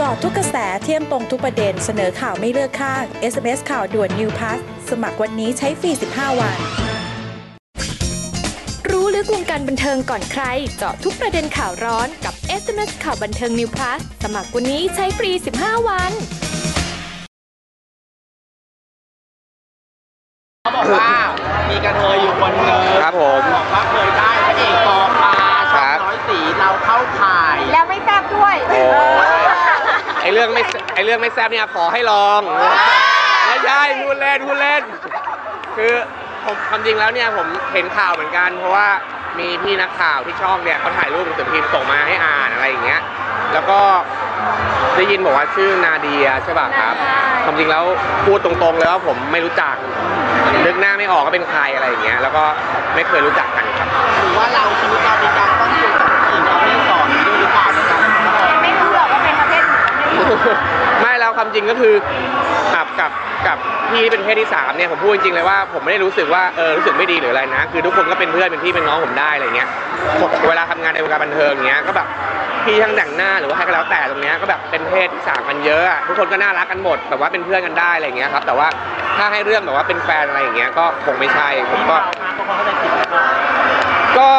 กาะทุกกระแสเที่ยมตรงทุกประเด็นเสนอข่าวไม่เลือกข้าง SMS ข่าวด่วน New Pass สมัครวันนี้ใช้ฟรี 15 วัน รู้ลึกวงการบันเทิงก่อนใคร เจาะทุกประเด็นข่าวร้อนกับ SMS ข่าวบันเทิง New Plus สมัครวันนี้ใช้ฟรี 15 วันเขาบอกว่ามีกระเทยอยู่คนหนึงครับผม บอกว่าเคยได้พระเอก เรื่องไม่ไอเรื่องไม่แซ่บเนี่ยขอให้ลองไม่ใช่พูดเล่นพูดเล่น คือผมความจริงแล้วเนี่ยผมเห็นข่าวเหมือนกัน เพราะว่ามีพี่นักข่าวที่ช่องเนี่ยเขาถ่ายรูปหนังสือพิมพ์ส่งมาให้อ่านอะไรอย่างเงี้ย แล้วก็ได้ยินบอกว่าชื่อนาเดียใช่ป่ะครับความจริงแล้วพูดตรงๆเลยว่าผมไม่รู้จักนึกหน้าไม่ออกว่าเป็นใครอะไรอย่างเงี้ย แล้วก็ไม่เคยรู้จักกันครับ ความจริงก็คือกับกับกับพี่ที่เป็นเพศที่สามเนี่ยผมพูดจริงๆเลยว่าผมไม่ได้รู้สึกว่าเออรู้สึกไม่ดีหรืออะไรนะ คือทุกคนก็เป็นเพื่อนเป็นพี่เป็นน้องผมได้อะไรเงี้ยผมเวลาทำงานในวงการบันเทิงเงี้ยก็แบบพี่ช่างแต่งหน้าหรือว่าใครก็แล้วแต่ตรงเนี้ยก็แบบเป็นเพศที่สามกันเยอะอะทุกคนก็น่ารักกันหมดแบบว่าเป็นเพื่อนกันได้อะไรเงี้ยครับแต่ว่าถ้าให้เรื่องแบบว่าเป็นแฟนอะไรอย่างเงี้ยก็คงไม่ใช่ผมก็มาเพราะเขาเข้าใจผิดแล้วก็ก็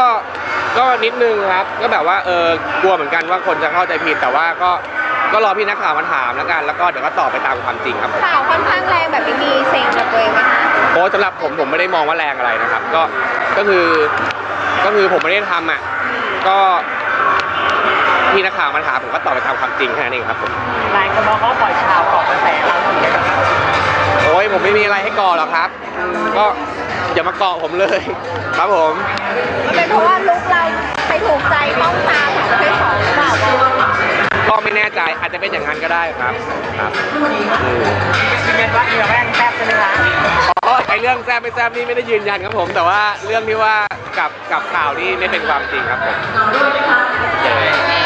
ก็นิดนึงครับ ก็แบบว่าเออกลัวเหมือนกันว่าคนจะเข้าใจผิดแต่ว่าก็ ก็รอพี่นักข่าวมาถามแล้วกันแล้วก็เดี๋ยวก็ตอบไปตามความจริงครับข่าวค่อนข้างแรงแบบนี้มีเซ็งกับตัวเองไหมคะโอ้สำหรับผมผมไม่ได้มองว่าแรงอะไรนะครับ ก็ก็คือก็คือผมไม่ได้ทำอะก็พี่นักข่าวมาถามผมก็ตอบไปตามความจริงแค่นั้นเองครับผมนายคนน้องเขาปล่อยข่าวก่อนกระแสเราถึงได้แบบโอ้ยผมไม่มีอะไรให้ก่อหรอกครับอืมก็อย่ามาเกาะผมเลย ครับผม มันเป็นเพราะว่าลุกเราไปถูกใจต้องตา ใจอาจจะเป็นอย่างนั้นก็ได้ครับครับอืมยืนยันว่าเอียแม่งแซ่บใช่ไหมคะอ๋อไอเรื่องแซบไม่แซบนี่ไม่ได้ยืนยันครับผม แต่ว่าเรื่องที่ว่ากับกับข่าวนี่ไม่เป็นความจริงครับผมโอเค